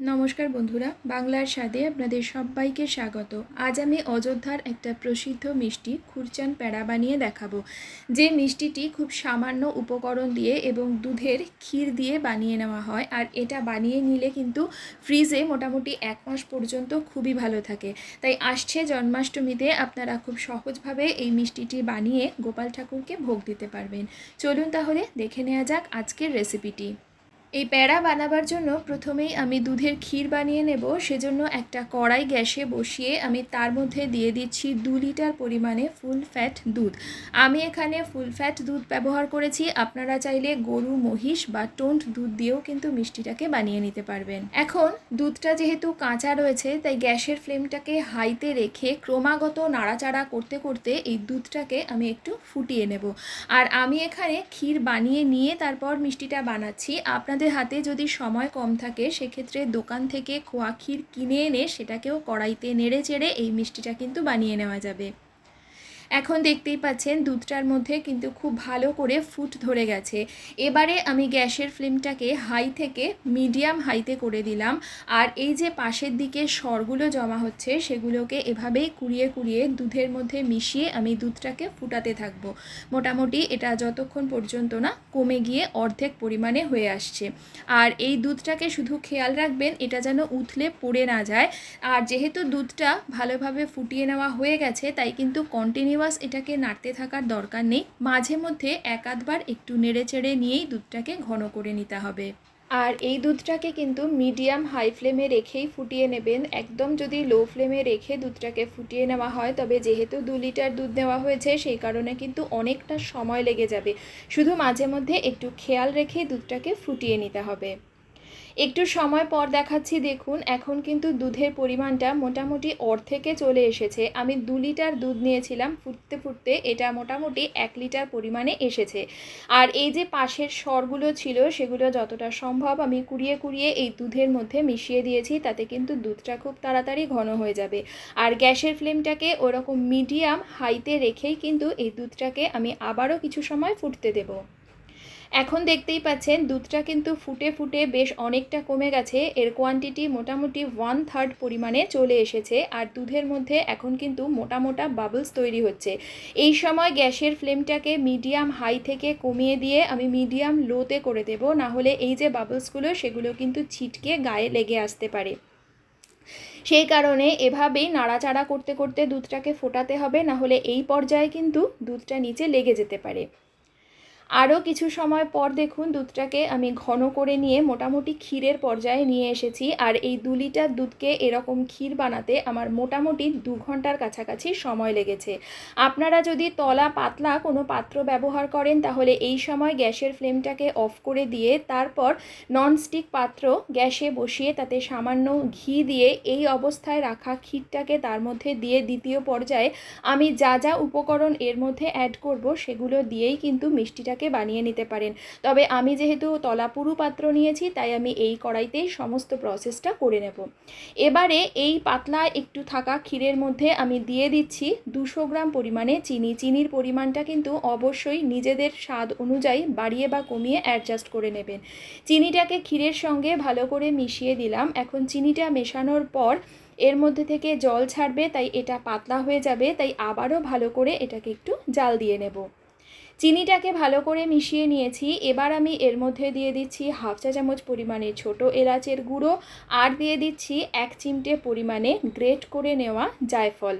নমস্কার বন্ধুরা, বাংলার স্বাদে আপনাদের সবাইকে স্বাগত। আজ আমি অযোধ্যার একটা প্রসিদ্ধ মিষ্টি খুরচান প্যাড়া বানিয়ে দেখাবো। যে মিষ্টিটি খুব সামান্য উপকরণ দিয়ে এবং দুধের ক্ষীর দিয়ে বানিয়ে নেওয়া হয় আর এটা বানিয়ে নিলে কিন্তু ফ্রিজে মোটামুটি এক মাস পর্যন্ত খুবই ভালো থাকে। তাই আসছে জন্মাষ্টমীতে আপনারা খুব সহজভাবে এই মিষ্টিটি বানিয়ে গোপাল ঠাকুরকে ভোগ দিতে পারবেন। চলুন তাহলে দেখে নেওয়া যাক আজকের রেসিপিটি এই প্যাড়া বানাবার জন্য প্রথমেই আমি দুধের ক্ষীর বানিয়ে নেব। সেজন্য একটা কড়াই গ্যাসে বসিয়ে আমি তার মধ্যে দিয়ে দিচ্ছি দু লিটার পরিমাণে ফুল ফ্যাট দুধ। আমি এখানে ফুল ফ্যাট দুধ ব্যবহার করেছি। আপনারা চাইলে গরু, মহিষ বা টোন্ট দুধ দিয়েও কিন্তু মিষ্টিটাকে বানিয়ে নিতে পারবেন। এখন দুধটা যেহেতু কাঁচা রয়েছে, তাই গ্যাসের ফ্লেমটাকে হাইতে রেখে ক্রমাগত নাড়াচাড়া করতে করতে এই দুধটাকে আমি একটু ফুটিয়ে নেব। আর আমি এখানে ক্ষীর বানিয়ে নিয়ে তারপর মিষ্টিটা বানাচ্ছি। আপনাদের হাতে যদি সময় কম থাকে, সেক্ষেত্রে দোকান থেকে খোয়া ক্ষীর কিনে এনে সেটাকেও কড়াইতে নেড়ে চেড়ে এই মিষ্টিটা কিন্তু বানিয়ে নেওয়া যাবে। এখন দেখতেই পাচ্ছেন দুধটার মধ্যে কিন্তু খুব ভালো করে ফুট ধরে গেছে। এবারে আমি গ্যাসের ফ্লেমটাকে হাই থেকে মিডিয়াম হাইতে করে দিলাম। আর এই যে পাশের দিকে স্বরগুলো জমা হচ্ছে, সেগুলোকে এভাবেই কুড়িয়ে কুড়িয়ে দুধের মধ্যে মিশিয়ে আমি দুধটাকে ফুটাতে থাকব। মোটামুটি এটা যতক্ষণ পর্যন্ত না কমে গিয়ে অর্ধেক পরিমাণে হয়ে আসছে। আর এই দুধটাকে শুধু খেয়াল রাখবেন, এটা যেন উথলে পড়ে না যায়। আর যেহেতু দুধটা ভালোভাবে ফুটিয়ে নেওয়া হয়ে গেছে, তাই কিন্তু কন্টিনিউয়াস এটাকে নাড়তে থাকার দরকার নেই। মাঝে মধ্যে এক আধবার একটু নেড়ে চেড়ে নিয়েই দুধটাকে ঘন করে নিতে হবে। আর এই দুধটাকে কিন্তু মিডিয়াম হাই ফ্লেমে রেখেই ফুটিয়ে নেবেন। একদম যদি লো ফ্লেমে রেখে দুধটাকে ফুটিয়ে নেওয়া হয়, তবে যেহেতু দু লিটার দুধ নেওয়া হয়েছে, সেই কারণে কিন্তু অনেকটা সময় লেগে যাবে। শুধু মাঝে মধ্যে একটু খেয়াল রেখেই দুধটাকে ফুটিয়ে নিতে হবে। একটু সময় পর দেখাচ্ছি, দেখুন। এখন কিন্তু দুধের পরিমাণটা মোটামুটি অর্ধেকে চলে এসেছে। আমি দু লিটার দুধ নিয়েছিলাম, ফুটতে ফুটতে এটা মোটামুটি এক লিটার পরিমাণে এসেছে। আর এই যে পাশের স্বরগুলো ছিল, সেগুলো যতটা সম্ভব আমি কুড়িয়ে কুড়িয়ে এই দুধের মধ্যে মিশিয়ে দিয়েছি, তাতে কিন্তু দুধটা খুব তাড়াতাড়ি ঘন হয়ে যাবে। আর গ্যাসের ফ্লেমটাকে ওরকম মিডিয়াম হাইতে রেখেই কিন্তু এই দুধটাকে আমি আবারও কিছু সময় ফুটতে দেবো। এখন দেখতেই পাচ্ছেন, দুধটা কিন্তু ফুটে ফুটে বেশ অনেকটা কমে গেছে। এর কোয়ান্টিটি মোটামুটি ওয়ান থার্ড পরিমাণে চলে এসেছে আর দুধের মধ্যে এখন কিন্তু মোটা মোটা বাবলস তৈরি হচ্ছে। এই সময় গ্যাসের ফ্লেমটাকে মিডিয়াম হাই থেকে কমিয়ে দিয়ে আমি মিডিয়াম লোতে করে দেব, না হলে এই যে বাবলসগুলো সেগুলো কিন্তু ছিটকে গায়ে লেগে আসতে পারে। সেই কারণে এভাবেই নাড়াচাড়া করতে করতে দুধটাকে ফোটাতে হবে, না হলে এই পর্যায়ে কিন্তু দুধটা নিচে লেগে যেতে পারে। আরও কিছু সময় পর দেখুন দুধটাকে আমি ঘন করে নিয়ে মোটামুটি ক্ষীরের পর্যায়ে নিয়ে এসেছি। আর এই দু লিটার দুধকে এরকম ক্ষীর বানাতে আমার মোটামুটি দু ঘণ্টার কাছাকাছি সময় লেগেছে। আপনারা যদি তলা পাতলা কোনো পাত্র ব্যবহার করেন, তাহলে এই সময় গ্যাসের ফ্লেমটাকে অফ করে দিয়ে তারপর ননস্টিক পাত্র গ্যাসে বসিয়ে তাতে সামান্য ঘি দিয়ে এই অবস্থায় রাখা ক্ষীরটাকে তার মধ্যে দিয়ে দ্বিতীয় পর্যায়ে আমি যা যা উপকরণ এর মধ্যে অ্যাড করব, সেগুলো দিয়েই কিন্তু মিষ্টিটা এটাকে বানিয়ে নিতে পারেন। তবে আমি যেহেতু তলাপুরু পাত্র নিয়েছি, তাই আমি এই কড়াইতেই সমস্ত প্রসেসটা করে নেব। এবারে এই পাতলা একটু থাকা ক্ষীরের মধ্যে আমি দিয়ে দিচ্ছি দুশো গ্রাম পরিমাণে চিনি। চিনির পরিমাণটা কিন্তু অবশ্যই নিজেদের স্বাদ অনুযায়ী বাড়িয়ে বা কমিয়ে অ্যাডজাস্ট করে নেবেন। চিনিটাকে ক্ষীরের সঙ্গে ভালো করে মিশিয়ে দিলাম। এখন চিনিটা মেশানোর পর এর মধ্যে থেকে জল ছাড়বে, তাই এটা পাতলা হয়ে যাবে, তাই আবারও ভালো করে এটাকে একটু জাল দিয়ে নেব। চিনিটাকে ভালো করে মিশিয়ে নিয়েছি। এবার আমি এর মধ্যে দিয়ে দিচ্ছি হাফ চা চামচ পরিমাণে ছোট এলাচের গুঁড়ো। আর দিয়ে দিচ্ছি এক চিমটে পরিমাণে গ্রেট করে নেওয়া জায়ফল।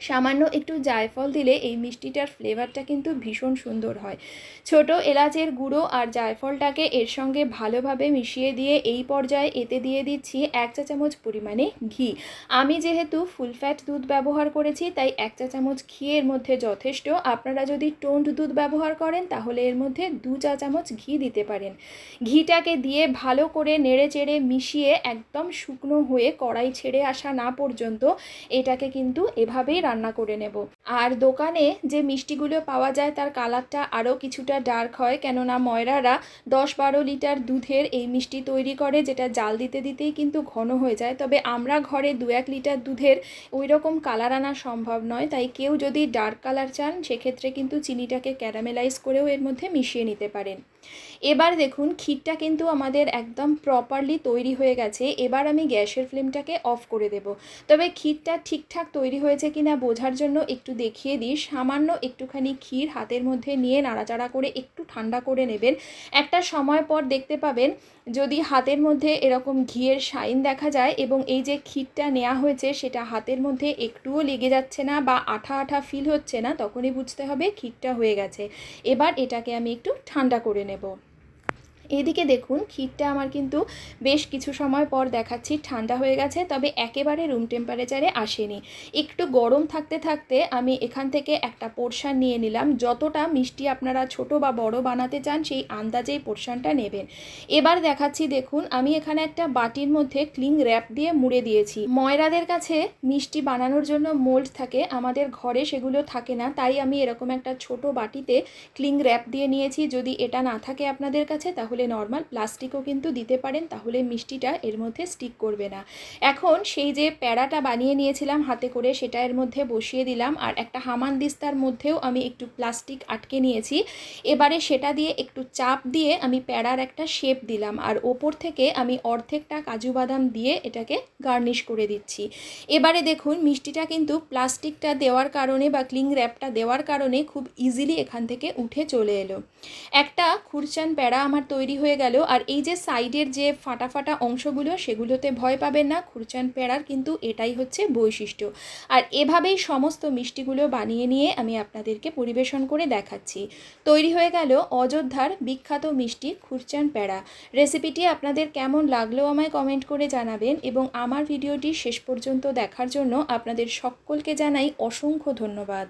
সামান্য একটু জায়ফল দিলে এই মিষ্টিটার ফ্লেভারটা কিন্তু ভীষণ সুন্দর হয়। ছোট এলাচের গুঁড়ো আর জায়ফলটাকে এর সঙ্গে ভালোভাবে মিশিয়ে দিয়ে এই পর্যায়ে এতে দিয়ে দিচ্ছি এক চা চামচ পরিমাণে ঘি। আমি যেহেতু ফুল ফ্যাট দুধ ব্যবহার করেছি, তাই এক চা চামচ ঘি এর মধ্যে যথেষ্ট। আপনারা যদি টোন্ড দুধ ব্যবহার করেন, তাহলে এর মধ্যে দু চা চামচ ঘি দিতে পারেন। ঘিটাকে দিয়ে ভালো করে নেড়ে চেড়ে মিশিয়ে একদম শুকনো হয়ে কড়াই ছেড়ে আসা না পর্যন্ত এটাকে কিন্তু এভাবেই রান্না করে নেব। আর দোকানে যে মিষ্টিগুলো পাওয়া যায় তার কালারটা আরও কিছুটা ডার্ক হয়। কেননা ময়রারা দশ বারো লিটার দুধের এই মিষ্টি তৈরি করে, যেটা জাল দিতে দিতেই কিন্তু ঘন হয়ে যায়। তবে আমরা ঘরে দু এক লিটার দুধের ওই রকম কালার আনা সম্ভব নয়। তাই কেউ যদি ডার্ক কালার চান, সেক্ষেত্রে কিন্তু চিনিটাকে ক্যারামেলাইজ করেও এর মধ্যে মিশিয়ে নিতে পারেন। এবার দেখুন, ক্ষীরটা কিন্তু আমাদের একদম প্রপারলি তৈরি হয়ে গেছে। এবার আমি গ্যাসের ফ্লেমটাকে অফ করে দেব। তবে ক্ষীরটা ঠিকঠাক তৈরি হয়েছে কিনা বোঝার জন্য একটু দেখিয়ে দিই, সামান্য একটুখানি ক্ষীর হাতের মধ্যে নিয়ে নাড়াচাড়া করে একটু ঠান্ডা করে নেবেন। একটা সময় পর দেখতে পাবেন যদি হাতের মধ্যে এরকম ঘিয়ের শাইন দেখা যায় এবং এই যে ক্ষীরটা নেওয়া হয়েছে সেটা হাতের মধ্যে একটুও লেগে যাচ্ছে না বা আঠা আঠা ফিল হচ্ছে না, তখনই বুঝতে হবে ক্ষীরটা হয়ে গেছে। এবার এটাকে আমি একটু ঠান্ডা করে নেব। এদিকে দেখুন, ক্ষীরটা আমার কিন্তু বেশ কিছু সময় পর দেখাচ্ছি, ঠান্ডা হয়ে গেছে, তবে একেবারে রুম টেম্পারেচারে আসেনি। একটু গরম থাকতে থাকতে আমি এখান থেকে একটা পোর্শান নিয়ে নিলাম, যতটা মিষ্টি আপনারা ছোট বা বড় বানাতে চান, সেই আন্দাজেই পোর্শানটা নেবেন। এবার দেখাচ্ছি, দেখুন, আমি এখানে একটা বাটির মধ্যে ক্লিং র্যাপ দিয়ে মুড়ে দিয়েছি। ময়রাদের কাছে মিষ্টি বানানোর জন্য মোল্ড থাকে, আমাদের ঘরে সেগুলো থাকে না, তাই আমি এরকম একটা ছোট বাটিতে ক্লিং র্যাপ দিয়ে নিয়েছি, যদি এটা না থাকে আপনাদের কাছে, তাহলে নর্মাল প্লাস্টিকও কিন্তু দিতে পারেন, তাহলে মিষ্টিটা এর মধ্যে স্টিক করবে না। এখন সেই যে প্যাড়াটা বানিয়ে নিয়েছিলাম হাতে করে, সেটা এর মধ্যে বসিয়ে দিলাম, আর একটা হামান দিস্তার মধ্যেও আমি একটু প্লাস্টিক আটকে নিয়েছি। এবারে সেটা দিয়ে একটু চাপ দিয়ে আমি প্যাড়ার একটা শেপ দিলাম, আর ওপর থেকে আমি অর্ধেকটা কাজু বাদাম দিয়ে এটাকে গার্নিশ করে দিচ্ছি। এবারে দেখুন, মিষ্টিটা কিন্তু প্লাস্টিকটা দেওয়ার কারণে বা ক্লিং র্যাপটা দেওয়ার কারণে খুব ইজিলি এখান থেকে উঠে চলে এলো। একটা খুরচান প্যাড়া আমার তৈরি হয়ে গেল আর এই যে সাইডের যে ফাটা ফাটা অংশগুলো, সেগুলোতে ভয় পাবেন না। খুরচান প্যাড়ার কিন্তু এটাই হচ্ছে বৈশিষ্ট্য। আর এভাবেই সমস্ত মিষ্টিগুলো বানিয়ে নিয়ে আমি আপনাদেরকে পরিবেশন করে দেখাচ্ছি। তৈরি হয়ে গেল অযোধ্যার বিখ্যাত মিষ্টি খুরচান প্যাড়া রেসিপিটি আপনাদের কেমন লাগল আমায় কমেন্ট করে জানাবেন এবং আমার ভিডিওটি শেষ পর্যন্ত দেখার জন্য আপনাদের সকলকে জানাই অসংখ্য ধন্যবাদ।